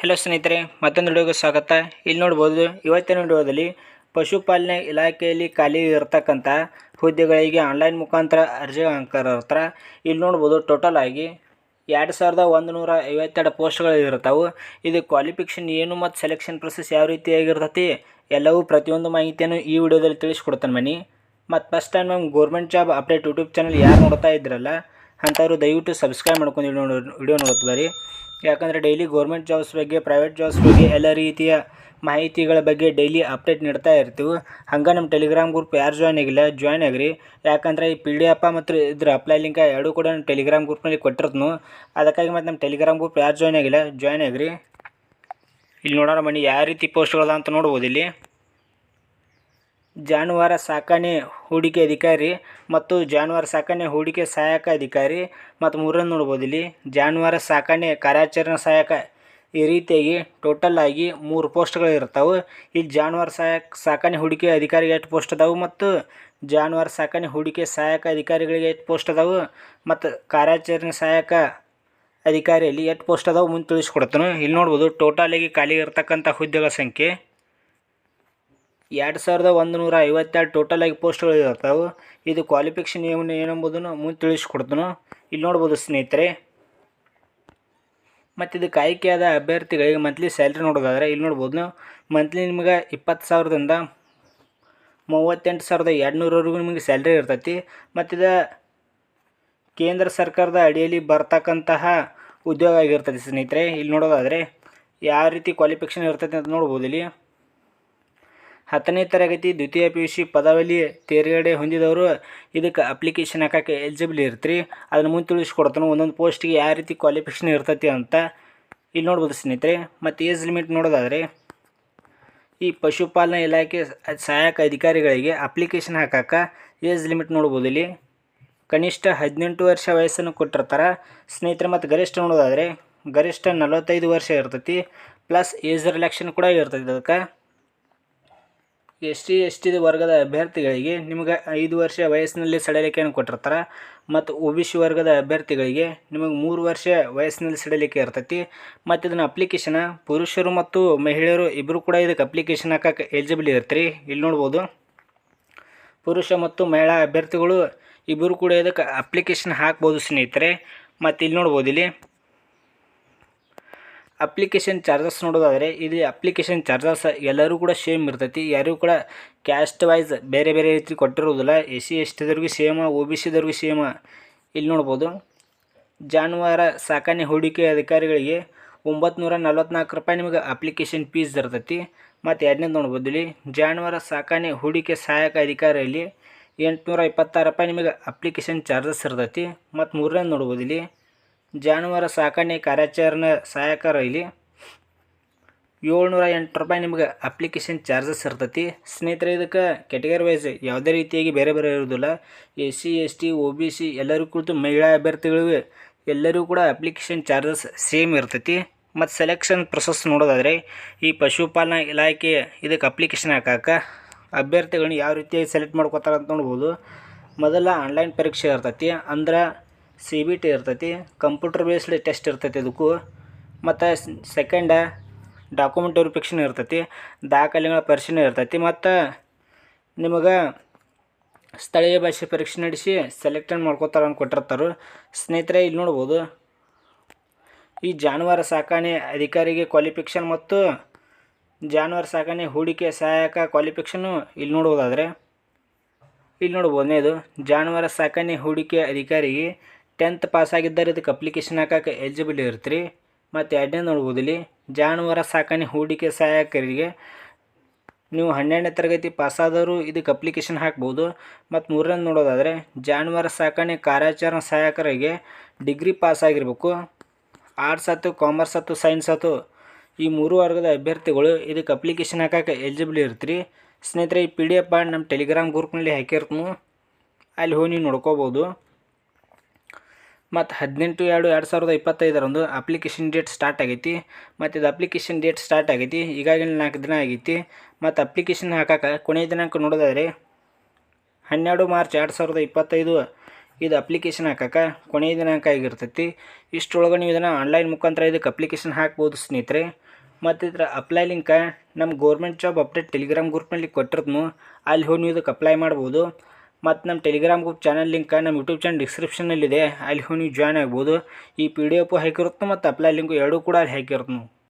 Hello ಸ್ನೇಹಿತರೆ, ಮತ್ತೊಂದು ವಿಡಿಯೋಗೆ ಸ್ವಾಗತ. ಇಲ್ಲಿ ನೋಡ್ಬೋದು, ಇವತ್ತಿನ ವಿಡಿಯೋದಲ್ಲಿ ಪಶುಪಾಲನೆ ಇಲಾಖೆಯಲ್ಲಿ ಖಾಲಿ ಇರತಕ್ಕಂಥ ಹುದ್ದೆಗಳಿಗೆ ಆನ್ಲೈನ್ ಮುಖಾಂತರ ಅರ್ಜಿ ಹತ್ರ ಇಲ್ಲಿ ನೋಡ್ಬೋದು ಟೋಟಲ್ ಆಗಿ ಎರಡು ಸಾವಿರದ ಒಂದು ನೂರ ಐವತ್ತೆರಡು ಪೋಸ್ಟ್ಗಳು ಇರ್ತಾವೆ ಇದು ಕ್ವಾಲಿಫಿಕೇಷನ್ ಏನು ಮತ್ತು ಸೆಲೆಕ್ಷನ್ ಪ್ರೊಸೆಸ್ ಯಾವ ರೀತಿಯಾಗಿರ್ತೈತಿ ಎಲ್ಲವೂ ಪ್ರತಿಯೊಂದು ಮಾಹಿತಿಯನ್ನು ಈ ವಿಡಿಯೋದಲ್ಲಿ ತಿಳಿಸ್ಕೊಡ್ತಾನೆ ಮನಿ. ಮತ್ತು ಫಸ್ಟ್ ಟೈಮ್ ನಮ್ಮ government job update YouTube channel ಯಾರು ನೋಡ್ತಾ ಇದ್ರಲ್ಲ, ಅಂಥವ್ರು ದಯವಿಟ್ಟು ಸಬ್ಸ್ಕ್ರೈಬ್ ಮಾಡ್ಕೊಂಡು ವಿಡಿಯೋ ವಿಡಿಯೋ ನೋಡ್ತು ಬರೀ ಯಾಕಂದರೆ ಡೈಲಿ ಗೌರ್ಮೆಂಟ್ ಜಾಬ್ಸ್ ಬಗ್ಗೆ ಪ್ರೈವೇಟ್ ಜಾಬ್ಸ್ ಬಗ್ಗೆ ಎಲ್ಲ ರೀತಿಯ ಮಾಹಿತಿಗಳ ಬಗ್ಗೆ ಡೈಲಿ ಅಪ್ಡೇಟ್ ನೀಡ್ತಾ ಇರ್ತೀವಿ. ಹಂಗೆ ನಮ್ಮ ಟೆಲಿಗ್ರಾಮ್ ಗ್ರೂಪ್ ಯಾರು ಜಾಯ್ನ್ ಆಗಿಲ್ಲ ಜಾಯ್ನ್ ಆಗಿರಿ. ಯಾಕಂದರೆ ಈ ಪಿ ಡಿ ಎಫ್ ಮತ್ತು ಇದ್ರ ಅಪ್ಲೈ ಲಿಂಕ ಎರಡೂ ಕೂಡ ನಮ್ಮ ಟೆಲಿಗ್ರಾಮ್ ಗ್ರೂಪ್ನಲ್ಲಿ ಕೊಟ್ಟಿರ್ತನು. ಅದಕ್ಕಾಗಿ ಮತ್ತು ನಮ್ಮ ಟೆಲಿಗ್ರಾಮ್ ಗ್ರೂಪ್ ಯಾರು ಜಾಯ್ನ್ ಆಗಿಲ್ಲ ಜಾಯ್ನ್ ಆಗಿರಿ. ಇಲ್ಲಿ ನೋಡೋಣ ಮನಿ ಯಾವ ರೀತಿ ಪೋಸ್ಟ್ಗಳದ ಅಂತ ನೋಡ್ಬೋದು ಇಲ್ಲಿ ಜಾನುವಾರು ಸಾಕಣೆ ಹೂಡಿಕೆ ಅಧಿಕಾರಿ ಮತ್ತು ಜಾನುವಾರು ಸಾಕಣೆ ಹೂಡಿಕೆ ಸಹಾಯಕ ಅಧಿಕಾರಿ ಮತ್ತು ಮೂರನ್ನು ನೋಡ್ಬೋದು ಇಲ್ಲಿ. ಜಾನುವಾರು ಸಾಕಣೆ, ಕಾರ್ಯಾಚರಣೆ ಸಹಾಯಕ ಈ ರೀತಿಯಾಗಿ ಟೋಟಲ್ ಆಗಿ ಮೂರು ಪೋಸ್ಟ್ಗಳು ಇರ್ತಾವೆ. ಈ ಜಾನುವಾರು ಸಹಾಯಕ, ಸಾಕಣೆ ಹೂಡಿಕೆ ಅಧಿಕಾರಿಗೆ ಎಷ್ಟು ಪೋಸ್ಟ್ ಅದಾವೆ ಮತ್ತು ಜಾನುವಾರು ಸಾಕಣೆ ಹೂಡಿಕೆ ಸಹಾಯಕ ಅಧಿಕಾರಿಗಳಿಗೆ ಎಷ್ಟು ಪೋಸ್ಟ್ ಅದಾವೆ ಮತ್ತು ಕಾರ್ಯಾಚರಣೆ ಸಹಾಯಕ ಅಧಿಕಾರಿಯಲ್ಲಿ ಎಷ್ಟು ಪೋಸ್ಟ್ ಅದಾವೆ ಮುಂದೆ ತಿಳಿಸ್ಕೊಡ್ತಾನೆ. ಇಲ್ಲಿ ನೋಡ್ಬೋದು ಟೋಟಲ್ ಆಗಿ ಖಾಲಿ ಇರತಕ್ಕಂಥ ಹುದ್ದೆಗಳ ಸಂಖ್ಯೆ ಎರಡು ಸಾವಿರದ ಒಂದು ನೂರ ಐವತ್ತೆರಡು ಟೋಟಲ್ ಆಗಿ ಪೋಸ್ಟ್ಗಳು ಇರ್ತಾವೆ ಇದು ಕ್ವಾಲಿಫಿಕೇಷನ್ ಏನು, ಏನೆಂಬುದನ್ನು ಮುಂದೆ ತಿಳಿಸ್ಕೊಡ್ತೀನಿ. ಇಲ್ಲಿ ನೋಡ್ಬೋದು ಸ್ನೇಹಿತರೆ. ಮತ್ತು ಇದಕ್ಕೆ ಆಯ್ಕೆಯಾದ ಅಭ್ಯರ್ಥಿಗಳಿಗೆ ಮಂತ್ಲಿ ಸ್ಯಾಲ್ರಿ ನೋಡೋದಾದರೆ ಇಲ್ಲಿ ನೋಡ್ಬೋದು. ನಾವು ಮಂತ್ಲಿ ನಿಮಗೆ ಇಪ್ಪತ್ತು ಸಾವಿರದಿಂದ ಮೂವತ್ತೆಂಟು ಸಾವಿರದ ಎರಡುನೂರವರೆಗೂ ನಿಮಗೆ ಸ್ಯಾಲ್ರಿ ಇರ್ತೈತಿ. ಮತ್ತು ಇದು ಕೇಂದ್ರ ಸರ್ಕಾರದ ಅಡಿಯಲ್ಲಿ ಬರ್ತಕ್ಕಂತಹ ಉದ್ಯೋಗ ಆಗಿರ್ತೈತಿ ಸ್ನೇಹಿತರೆ. ಇಲ್ಲಿ ನೋಡೋದಾದರೆ, ಯಾವ ರೀತಿ ಕ್ವಾಲಿಫಿಕೇಷನ್ ಇರ್ತೈತಿ ಅಂತ ನೋಡ್ಬೋದು ಇಲ್ಲಿ. ಹತ್ತನೇ ತರಗತಿ ದ್ವಿತೀಯ ಪಿ ಯು ಸಿ ಪದಾವಲಿ ತೇರ್ಗಡೆ ಹೊಂದಿದವರು ಇದಕ್ಕೆ ಅಪ್ಲಿಕೇಶನ್ ಹಾಕಕ್ಕೆ ಎಲಿಜಿಬಲ್ ಇರ್ತೀರಿ. ಅದನ್ನು ಮುಂದೆ ತಿಳಿಸ್ಕೊಡ್ತಾನೆ. ಒಂದೊಂದು ಪೋಸ್ಟಿಗೆ ಯಾವ ರೀತಿ ಕ್ವಾಲಿಫಿಕೇಷನ್ ಇರ್ತೈತಿ ಅಂತ ಇಲ್ಲಿ ನೋಡ್ಬೋದು ಸ್ನೇಹಿತರೆ. ಮತ್ತು ಏಜ್ ಲಿಮಿಟ್ ನೋಡೋದಾದರೆ ಈ ಪಶುಪಾಲನಾ ಇಲಾಖೆ ಸಹಾಯಕ ಅಧಿಕಾರಿಗಳಿಗೆ ಅಪ್ಲಿಕೇಶನ್ ಹಾಕಕ್ಕೆ ಏಜ್ ಲಿಮಿಟ್ ನೋಡ್ಬೋದು ಇಲ್ಲಿ. ಕನಿಷ್ಠ ಹದಿನೆಂಟು ವರ್ಷ ವಯಸ್ಸನ್ನು ಕೊಟ್ಟಿರ್ತಾರೆ. ಸ್ನೇಹಿತರೆ, ಮತ್ತು ಗರಿಷ್ಠ ನೋಡೋದಾದರೆ ಗರಿಷ್ಠ ನಲವತ್ತೈದು ವರ್ಷ ಇರ್ತೈತಿ. ಪ್ಲಸ್ ಏಜ್ ರಿಲ್ಯಾಕ್ಷನ್ ಕೂಡ ಇರ್ತೈತಿ ಅದಕ್ಕೆ. ಎಸ್ ಟಿ ಎಸ್ ಟಿ ವರ್ಗದ ಅಭ್ಯರ್ಥಿಗಳಿಗೆ ನಿಮಗೆ ಐದು ವರ್ಷ ವಯಸ್ಸಿನಲ್ಲಿ ಸಡಿಲಿಕೆಯನ್ನು ಕೊಟ್ಟಿರ್ತಾರೆ ಮತ್ತು ಒ ಬಿ ಸಿ ವರ್ಗದ ಅಭ್ಯರ್ಥಿಗಳಿಗೆ ನಿಮಗೆ ಮೂರು ವರ್ಷ ವಯಸ್ಸಿನಲ್ಲಿ ಸಡಿಲಿಕೆ ಇರ್ತೈತಿ. ಮತ್ತು ಇದನ್ನು ಅಪ್ಲಿಕೇಶನ ಪುರುಷರು ಮತ್ತು ಮಹಿಳೆಯರು ಇಬ್ಬರು ಕೂಡ ಇದಕ್ಕೆ ಅಪ್ಲಿಕೇಶನ್ ಹಾಕಕ್ಕೆ ಎಲಿಜಿಬಲ್ ಇರ್ತೀರಿ. ಇಲ್ಲಿ ನೋಡ್ಬೋದು. ಪುರುಷ ಮತ್ತು ಮಹಿಳಾ ಅಭ್ಯರ್ಥಿಗಳು ಇಬ್ಬರು ಕೂಡ ಇದಕ್ಕೆ ಅಪ್ಲಿಕೇಶನ್ ಹಾಕ್ಬೋದು ಸ್ನೇಹಿತರೆ. ಮತ್ತು ಇಲ್ಲಿ ನೋಡ್ಬೋದು ಇಲ್ಲಿ. ಅಪ್ಲಿಕೇಶನ್ ಚಾರ್ಜಸ್ ನೋಡೋದಾದರೆ, ಇಲ್ಲಿ ಅಪ್ಲಿಕೇಶನ್ ಚಾರ್ಜಸ್ ಎಲ್ಲರೂ ಕೂಡ ಸೇಮ್ ಇರ್ತೈತಿ. ಯಾರಿಗೂ ಕೂಡ ಕ್ಯಾಸ್ಟ್ ವೈಸ್ ಬೇರೆ ಬೇರೆ ರೀತಿ ಕೊಟ್ಟಿರೋದಿಲ್ಲ. ಎ ಸಿ ಎಸ್ ಟಿದವ್ರಿಗೆ ಸೇಮ ಒ ಬಿ ಸಿದವ್ರಿಗೆ ಸೇಮ ಇಲ್ಲಿ ನೋಡ್ಬೋದು, ಜಾನುವಾರ ಸಾಕಣೆ ಹೂಡಿಕೆ ಅಧಿಕಾರಿಗಳಿಗೆ ಒಂಬತ್ತು ನೂರ ನಲ್ವತ್ನಾಲ್ಕು ರೂಪಾಯಿ ನಿಮಗೆ ಅಪ್ಲಿಕೇಶನ್ ಫೀಸ್ ಇರ್ತೈತಿ. ಮತ್ತು ಎರಡನೇದು ನೋಡ್ಬೋದು, ಇಲ್ಲಿ ಜಾನುವಾರು ಸಾಕಣೆ ಹೂಡಿಕೆ ಸಹಾಯಕ ಅಧಿಕಾರಿಯಲ್ಲಿ ಎಂಟುನೂರ ಇಪ್ಪತ್ತಾರು ರೂಪಾಯಿ ನಿಮಗೆ ಅಪ್ಲಿಕೇಶನ್ ಚಾರ್ಜಸ್ ಇರ್ತೈತಿ. ಮತ್ತು ಮೂರನೇದು ನೋಡ್ಬೋದು, ಇಲ್ಲಿ ಜಾನುವಾರು ಸಾಕಣೆ ಕಾರ್ಯಾಚರಣೆ ಸಹಾಯಕರ ಇಲ್ಲಿ ಏಳ್ನೂರ ಎಂಟು ರೂಪಾಯಿ ನಿಮ್ಗೆ ಅಪ್ಲಿಕೇಶನ್ ಚಾರ್ಜಸ್ ಇರ್ತೈತಿ. ಸ್ನೇಹಿತರೆ, ಇದಕ್ಕೆ ಕೆಟಗರಿ ವೈಸ್ ಯಾವುದೇ ರೀತಿಯಾಗಿ ಬೇರೆ ಬೇರೆ ಇರೋದಿಲ್ಲ S C, S T, O B C ಎಲ್ಲರೂ ಕುರಿತು ಮಹಿಳಾ ಅಭ್ಯರ್ಥಿಗಳಿಗೆ ಎಲ್ಲರಿಗೂ ಕೂಡ ಅಪ್ಲಿಕೇಶನ್ ಚಾರ್ಜಸ್ ಸೇಮ್ ಇರ್ತೈತಿ. ಮತ್ತು ಸೆಲೆಕ್ಷನ್ ಪ್ರೊಸೆಸ್ ನೋಡೋದಾದರೆ, ಈ ಪಶುಪಾಲನಾ ಇಲಾಖೆ ಇದಕ್ಕೆ ಅಪ್ಲಿಕೇಶನ್ ಹಾಕಕ್ಕೆ ಅಭ್ಯರ್ಥಿಗಳನ್ನ ಯಾವ ರೀತಿಯಾಗಿ ಸೆಲೆಕ್ಟ್ ಮಾಡ್ಕೋತಾರೆ ಅಂತ ನೋಡ್ಬೋದು. ಮೊದಲ ಆನ್ಲೈನ್ ಪರೀಕ್ಷೆ ಇರ್ತೈತಿ. ಅಂದ್ರೆ ಸಿ ಬಿ ಟಿ ಇರ್ತೈತಿ ಕಂಪ್ಯೂಟರ್ ಬೇಸ್ಡ್ ಟೆಸ್ಟ್ ಇರ್ತೈತಿ ಅದಕ್ಕೂ. ಮತ್ತು ಸೆಕೆಂಡ ಡಾಕ್ಯುಮೆಂಟ್ ವೆರಿಫಿಕೇಷನ್ ಇರ್ತೈತಿ, ದಾಖಲೆಗಳ ಪರಿಶೀಲನೆ ಇರ್ತೈತಿ. ಮತ್ತು ನಿಮಗೆ ಸ್ಥಳೀಯ ಭಾಷೆ ಪರೀಕ್ಷೆ ನಡೆಸಿ ಸೆಲೆಕ್ಟೆಡ್ ಮಾಡ್ಕೋತಾರೆ ಅಂತ ಕೊಟ್ಟಿರ್ತಾರೆ. ಸ್ನೇಹಿತರೆ, ಇಲ್ಲಿ ನೋಡ್ಬೋದು. ಈ ಜಾನುವಾರು ಸಾಕಾಣೆ ಅಧಿಕಾರಿಗೆ ಕ್ವಾಲಿಫಿಕೇಷನ್ ಮತ್ತು ಜಾನುವಾರು ಸಾಕಾಣೆ ಹೂಡಿಕೆ ಸಹಾಯಕ ಕ್ವಾಲಿಫಿಕೇಷನು ಇಲ್ಲಿ ನೋಡ್ಬೋದಾದರೆ. ಇಲ್ಲಿ ನೋಡ್ಬೋದನೇದು, ಜಾನುವಾರು ಸಾಕಾಣೆ ಹೂಡಿಕೆ ಅಧಿಕಾರಿಗೆ ಟೆಂತ್ ಪಾಸ್ ಆಗಿದ್ದಾರೆ ಇದಕ್ಕೆ ಅಪ್ಲಿಕೇಶನ್ ಹಾಕಕ್ಕೆ ಎಲಿಜಿಬಲ್ ಇರ್ತೀರಿ. ಮತ್ತು ಎರಡನೇ ನೋಡ್ಬೋದು ಇಲ್ಲಿ ಜಾನುವಾರು ಸಾಕಣೆ ಹೂಡಿಕೆ ಸಹಾಯಕರಿಗೆ ನೀವು ಹನ್ನೆರಡನೇ ತರಗತಿ ಪಾಸಾದವರು ಇದಕ್ಕೆ ಅಪ್ಲಿಕೇಶನ್ ಹಾಕ್ಬೋದು. ಮತ್ತು ಮೂರನೇ ನೋಡೋದಾದರೆ, ಜಾನುವಾರ ಸಾಕಾಣೆ ಕಾರ್ಯಾಚರಣೆ ಸಹಾಯಕರಿಗೆ ಡಿಗ್ರಿ ಪಾಸ್ ಆಗಿರಬೇಕು. ಆರ್ಟ್ಸ್ ಆಯ್ತು ಕಾಮರ್ಸ್ ಆಯ್ತು ಸೈನ್ಸ್ ಆಯ್ತು, ಈ ಮೂರು ವರ್ಗದ ಅಭ್ಯರ್ಥಿಗಳು ಇದಕ್ಕೆ ಅಪ್ಲಿಕೇಶನ್ ಹಾಕಕ್ಕೆ ಎಲಿಜಿಬಲ್ ಇರ್ತೀರಿ. ಸ್ನೇಹಿತರೆ, ಈ ಪಿ ಡಿ ಎಫ್ ನಮ್ಮ ಟೆಲಿಗ್ರಾಮ್ ಗ್ರೂಪ್ನಲ್ಲಿ ಹಾಕಿರ್ತೀನಿ. ಅಲ್ಲಿ ಹೋಗಿ ನೀವು ನೋಡ್ಕೋಬೋದು. ಮತ್ತು ಹದಿನೆಂಟು ಎರಡು ಎರಡು ಸಾವಿರದ ಇಪ್ಪತ್ತೈದರಂದು ಅಪ್ಲಿಕೇಶನ್ ಡೇಟ್ ಸ್ಟಾರ್ಟ್ ಆಗೈತಿ. ಮತ್ತು ಇದು ಅಪ್ಲಿಕೇಶನ್ ಡೇಟ್ ಸ್ಟಾರ್ಟ್ ಆಗೈತಿ. ಈಗಾಗಲೇ ನಾಲ್ಕು ದಿನ ಆಗೈತಿ. ಮತ್ತು ಅಪ್ಲಿಕೇಶನ್ ಹಾಕಕ್ಕೆ ಕೊನೆಯ ದಿನಾಂಕ ನೋಡೋದಾದರೆ ಹನ್ನೆರಡು ಮಾರ್ಚ್ ಎರಡು ಸಾವಿರದ ಇಪ್ಪತ್ತೈದು ಇದು ಅಪ್ಲಿಕೇಶನ್ ಹಾಕಕ್ಕೆ ಕೊನೆಯ ದಿನಾಂಕ ಆಗಿರ್ತೈತಿ. ಇಷ್ಟರೊಳಗೆ ನೀವು ಇದನ್ನು ಆನ್ಲೈನ್ ಮುಖಾಂತರ ಇದಕ್ಕೆ ಅಪ್ಲಿಕೇಶನ್ ಹಾಕ್ಬೋದು ಸ್ನೇಹಿತರೆ. ಮತ್ತು ಇದರ ಅಪ್ಲೈ ಲಿಂಕ ನಮ್ಮ ಗೌರ್ಮೆಂಟ್ ಜಾಬ್ ಅಪ್ಡೇಟ್ ಟೆಲಿಗ್ರಾಮ್ ಗ್ರೂಪ್ನಲ್ಲಿ ಕೊಟ್ಟಿರ್ತೀನಿ. ಅಲ್ಲಿ ಹೋಗಿ ನೀವು ಇದಕ್ಕೆ ಅಪ್ಲೈ ಮಾಡ್ಬೋದು. ಮತ್ತು ನಮ್ಮ ಟೆಲಿಗ್ರಾಮ್ ಗ್ರೂಪ್ ಚಾನಲ್ ಲಿಂಕ ನಮ್ಮ ಯೂಟ್ಯೂಬ್ ಚಾನಲ್ ಡಿಸ್ಕ್ರಿಪ್ಷನಲ್ಲಿದೆ ಅಲ್ಲಿ ಹೋಗಿ ನೀವು ಜಾಯ್ನ್ ಆಗ್ಬೋದು. ಈ ಪಿ ಡಿ ಎಫು ಹಾಕಿರುತ್ತೆ ಮತ್ತು ಅಪ್ಲೈ ಲಿಂಕು ಎರಡೂ ಕೂಡ ಅಲ್ಲಿ ಹಾಕಿರುತ್ತೆ